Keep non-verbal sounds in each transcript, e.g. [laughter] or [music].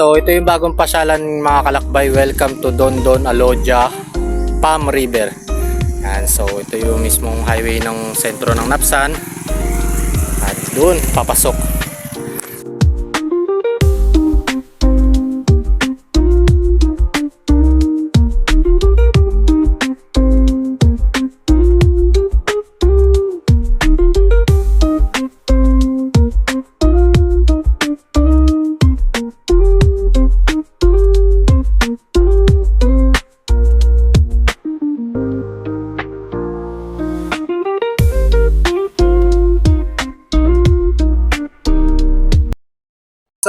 So ito yung bagong pasyalan mga kalakbay. Welcome to Don Don Aloja Palm River. Yan, so ito yung mismong highway ng sentro ng Napsan. At doon papasok.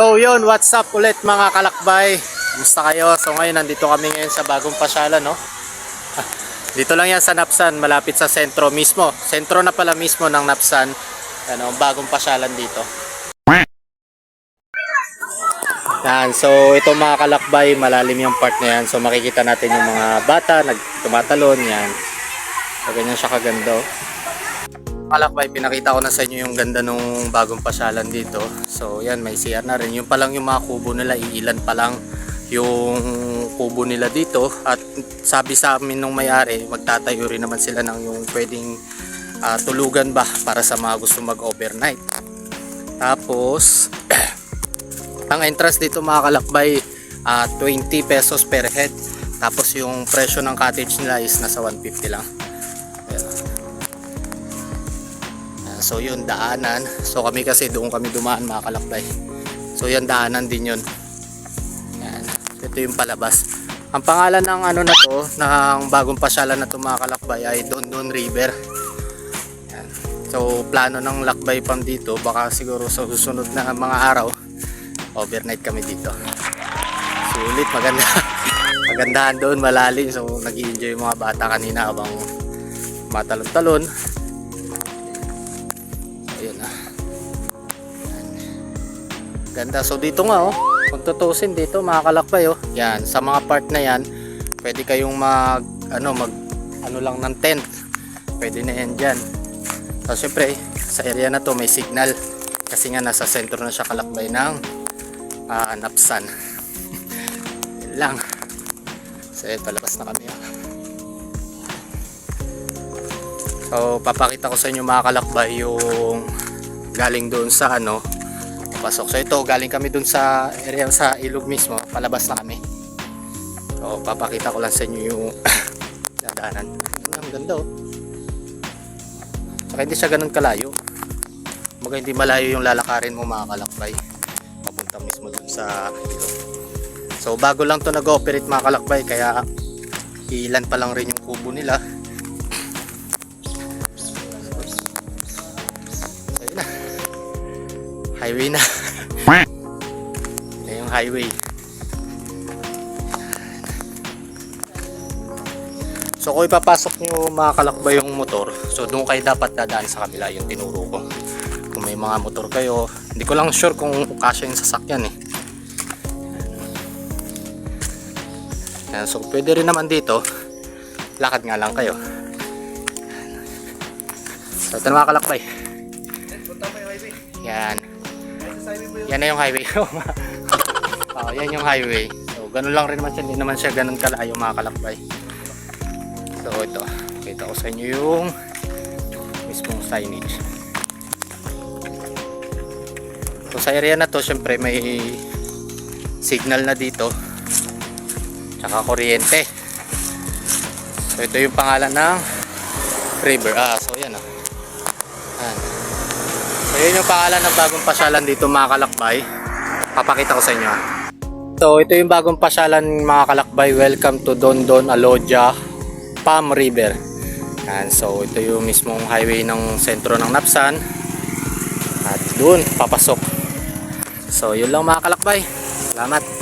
So yun, what's up ulit mga kalakbay? Kumusta kayo? So ngayon nandito kami ngayon sa bagong pasyalan, no? [laughs] Dito lang yan sa Napsan, malapit sa sentro mismo. Sentro na pala mismo ng Napsan. Ano, bagong pasyalan dito. Yan, so ito mga kalakbay, malalim yung part na yan. So makikita natin yung mga bata, nagtumatalon, yan. So ganyan siya kaganda. oh. Kalakbay, pinakita ko na sa inyo yung ganda nung bagong pasyalan dito. So, yan, may CR na rin. Yung pa lang yung mga kubo nila, iilan pa lang yung kubo nila dito. At sabi sa amin nung may-ari, magtatayo rin naman sila ng yung pwedeng ah, tulugan ba para sa mga gusto mag-overnight. Tapos, [clears throat] ang entrance dito mga kalakbay, ah, 20 pesos per head. Tapos yung presyo ng cottage nila is nasa 150 lang. So yun, daanan. So kami kasi doon kami dumaan mga kalakbay. So yan, daanan din yun. Yan. Ito yung palabas. Ang pangalan ng ano na to, ng bagong pasyalan na to mga kalakbay ay Don Don River. Yan. So plano ng lakbay pam dito, baka siguro sa susunod na mga araw, overnight kami dito. Sulit, maganda. [laughs] Magandahan doon, malalim. So nag enjoy mga bata kanina habang matalon-talon. Ganda. So dito nga oh. Kung tutusin dito mga kalakbay oh. Yan. Sa mga part na yan, pwede kayong mag ano mag ano lang ng tent. Pwede na yan dyan. So syempre, sa area na to may signal. Kasi nga nasa sentro na siya kalakbay ng ah, Napsan. [laughs] Lang. So yun, palabas na kami oh. So, papakita ko sa inyo mga kalakbay yung galing doon sa ano, pasok. So, ito, galing kami doon sa area sa ilog mismo, palabas na kami. So, papakita ko lang sa inyo yung [coughs] dadaanan. Ang ganda oh. Saka hindi siya ganun kalayo. Mga hindi malayo yung lalakarin mo mga kalakbay. Papunta mismo doon sa ilog. So, bago lang to nag-operate mga kalakbay, kaya ilan pa lang rin yung kubo nila. Highway na. Yan yung highway. So kung ipapasok nyo mga kalakbay yung motor, so doon kayo dapat dadaan sa kabila yung tinuro ko. Kung may mga motor kayo, hindi ko lang sure kung kasya yung sasakyan eh. Yan, so pwede rin naman dito, lakad nga lang kayo. So ito na mga kalakbay. Yan. Yan na yung highway. [laughs] oh, yan yung highway. So, ganun lang rin naman siya. Hindi naman siya ganun kalayo mga kalakbay. So, ito. Kita ko sa inyo yung mismong signage. So, sa area na to, syempre may signal na dito. Tsaka kuryente. So, ito yung pangalan ng river. Ah, so yan oh. Yan. So yun yung pangalan ng bagong pasyalan dito mga kalakbay. Papakita ko sa inyo. ah. So ito yung bagong pasyalan mga kalakbay. Welcome to Don Don Aloja Palm River. Yan. So ito yung mismong highway ng sentro ng Napsan. At doon papasok. So yun lang mga kalakbay. Salamat.